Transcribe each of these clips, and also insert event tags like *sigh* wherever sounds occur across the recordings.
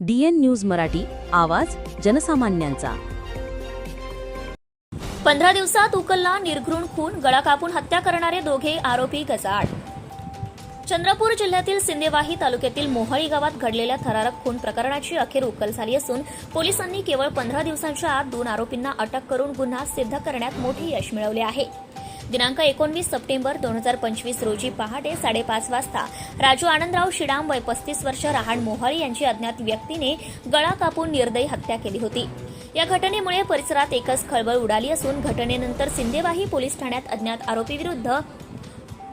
DN news Marathi आवाज जनसामान्यांचा. पंधरा दिवसात उकलला निर्घृण खून गळा कापून हत्या करणारे दोघे आरोपी गजाआड. चंद्रपूर जिल्ह्यातील सिंदेवाही तालुक्यातील मोहळी गावात घडलेल्या थरारक खून प्रकरणाची अखेर उकल झाली असून पोलिसांनी केवळ पंधरा दिवसांच्या आत दोन आरोपींना अटक करून गुन्हा सिद्ध करण्यात मोठे यश मिळवले आहे. दिनांक एकोणवीस सप्टेंबर दोन हजार पंचवीस रोजी पहाटे साडेपाच वाजता राजू आनंदराव शिडाम वय पस्तीस वर्ष रहाण मोहाळी यांची अज्ञात व्यक्तीने गळा कापून निर्दयी हत्या केली होती. या घटनेमुळे परिसरात एकच खळबळ उडाली असून घटनेनंतर सिंदेवाही पोलीस ठाण्यात अज्ञात आरोपीविरुद्ध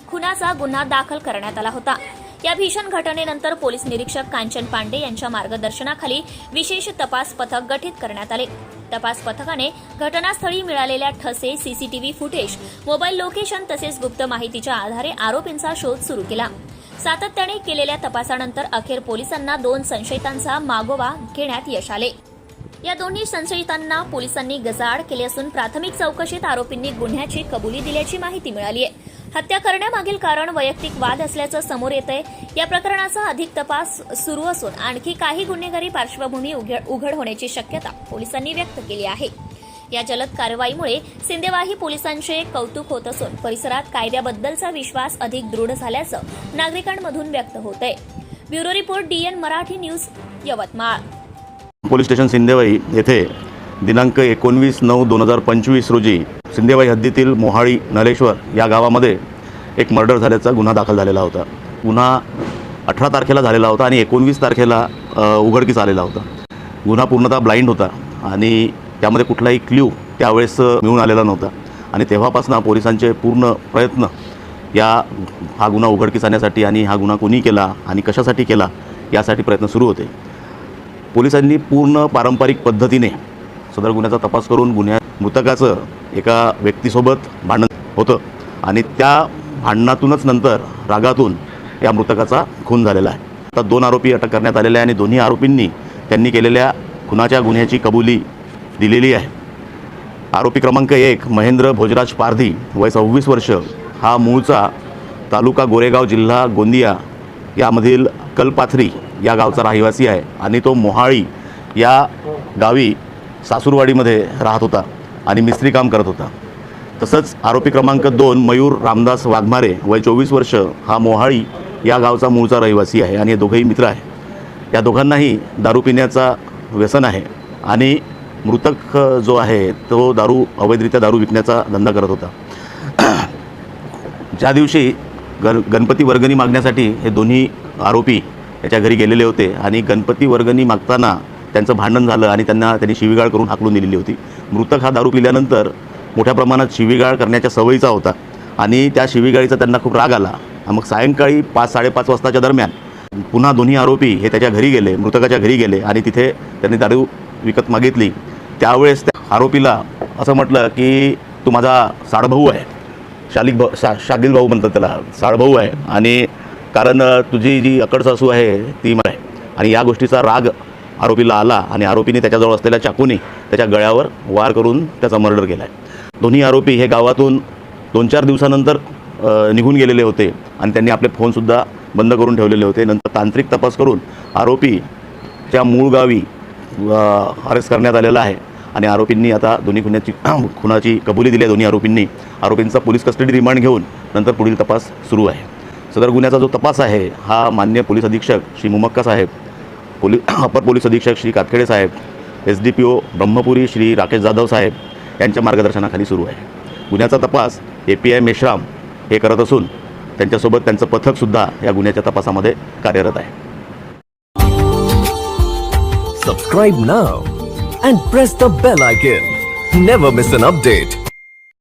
खुनाचा गुन्हा दाखल करण्यात आला होता. या भीषण घटनेनंतर पोलीस निरीक्षक कांचन पांडे यांच्या मार्गदर्शनाखाली विशेष तपास पथक गठीत करण्यात आले. तपास पथकाने घटनास्थळी मिळालेल्या ठसे सीसीटीव्ही फुटेज मोबाईल लोकेशन तसेच गुप्त माहितीच्या आधारे आरोपींचा शोध सुरू केला. सातत्याने केलेल्या तपासानंतर अखेर पोलिसांना दोन संशयितांचा मागोवा घेण्यात यश आले. या दोन्ही संशयितांना पोलिसांनी गजाआड केले असून प्राथमिक चौकशीत आरोपींनी गुन्ह्याची कबुली दिल्याची माहिती मिळाली आहे हत्या करण्यामागील कारण वैयक्तिक वाद असल्याचं समोर येत आहे या प्रकरणाचा अधिक तपास सुरू असून आणखी काही गुन्हेगारी पार्श्वभूमी उघड उघड होण्याची शक्यता पोलिसांनी व्यक्त केली आहे. या जलद कारवाईमुळे सिंदेवाही पोलिसांचे कौतुक होत असून परिसरात कायद्याबद्दलचा विश्वास अधिक दृढ झाल्याचं नागरिकांमधून व्यक्त होत आहे bureau report DN Marathi news Yavatmal. Police station Sindewahi येथे दिनांक एकोणवीस नऊ दोन हजार पंचवीस रोजी सिंदेवाई हद्दीतील मोहाळी नलेश्वर या गावामध्ये एक मर्डर झाल्याचा गुन्हा दाखल झालेला होता. गुन्हा अठरा तारखेला झालेला होता आणि एकोणवीस तारखेला उघडकीस आलेला होता. गुन्हा पूर्णतः ब्लाइंड होता आणि त्यामध्ये कुठलाही क्ल्यू त्यावेळेस मिळून आलेला नव्हता. आणि तेव्हापासून पोलिसांचे पूर्ण प्रयत्न या हा गुन्हा उघडकीस आणण्यासाठी आणि हा गुन्हा कोणी केला आणि कशासाठी केला यासाठी प्रयत्न सुरू होते. पोलिसांनी पूर्ण पारंपरिक पद्धतीने सदर गुन्ह्याचा तपास करून गुन्ह्या मृतकाचं एका व्यक्तीसोबत भांडण होतं. आणि त्या भांडणातूनच नंतर रागातून या मृतकाचा खून झालेला आहे. आता दोन आरोपी अटक करण्यात आलेले आहे आणि दोन्ही आरोपींनी त्यांनी केलेल्या खुनाच्या गुन्ह्याची कबुली दिलेली आहे. आरोपी क्रमांक एक महेंद्र भोजराज पारधी वय सव्वीस वर्ष. हा मूळचा तालुका गोरेगाव जिल्हा गोंदिया यामधील कलपाथरी या गावचा रहिवासी आहे आणि तो मोहाळी या गावी सासूरवाडीमध्ये राहत होता. आणि मिस्त्री काम करत होता. तसंच आरोपी क्रमांक दोन मयूर रामदास वाघमारे वय चोवीस वर्ष हा मोहाळी या गावचा मूळचा रहिवासी आहे आणि हे दोघंही मित्र आहे. या दोघांनाही दारू पिण्याचा व्यसन आहे आणि मृतक जो आहे तो दारू अवैधरित्या दारू विकण्याचा धंदा करत होता. ज्या दिवशी गण गणपती वर्गणी मागण्यासाठी हे दोन्ही आरोपी याच्या घरी गेलेले होते आणि गणपती वर्गणी मागताना त्यांचं भांडण झालं आणि त्यांना त्यांनी शिवीगाळ करून हाकलून दिलेली होती. मृतक हा दारू पिल्यानंतर मोठ्या प्रमाणात शिवीगाळ करण्याच्या सवयीचा होता आणि त्या शिवीगाळीचा त्यांना खूप राग आला. मग सायंकाळी पाच साडेपाच वाजताच्या दरम्यान पुन्हा दोन्ही आरोपी हे त्याच्या घरी गेले मृतकाच्या घरी गेले आणि तिथे त्यांनी दारू विकत मागितली. त्यावेळेस त्या आरोपीला असं म्हटलं की तू माझा साडभाऊ आहे. शालिक भाऊ शा शागिल भाऊ म्हणतात त्याला साळभाऊ आहे. आणि कारण तुझी जी अकड सासू आहे ती मला आहे. आणि या गोष्टीचा राग आरोपीला आला आणि आरोपीने त्याच्याजवळ असलेल्या चाकूने त्याच्या गळ्यावर वार करून त्याचा मर्डर केला आहे दोन्ही आरोपी हे गावातून दोन चार दिवसानंतर निघून गेलेले होते आणि त्यांनी आपले फोनसुद्धा बंद करून ठेवलेले होते. नंतर तांत्रिक तपास करून आरोपीच्या मूळ गावी अरेस्ट करण्यात आलेला आहे आणि आरोपींनी आता दोन्ही गुन्ह्याची *clears throat* खुनाची कबुली दिली आहे. दोन्ही आरोपींनी आरोपींचा पोलीस कस्टडी रिमांड घेऊन नंतर पुढील तपास सुरू आहे. सदर गुन्ह्याचा जो तपास आहे हा मान्य पोलीस अधीक्षक श्री मुमक्का साहेब पोलीस *clears throat* अपर पोलीस अधीक्षक Shri Katkhede saheb S D P O Brahmapuri Shri Rakesh Jadhav saheb यांच्या मार्गदर्शनाखाली सुरू आहे. गुन्ह्याचा तपास ए पी आय मेश्राम हे करत असून त्यांच्यासोबत त्यांचं पथकसुद्धा या गुन्ह्याच्या तपासामध्ये कार्यरत आहे. Subscribe now and press the bell icon never miss an update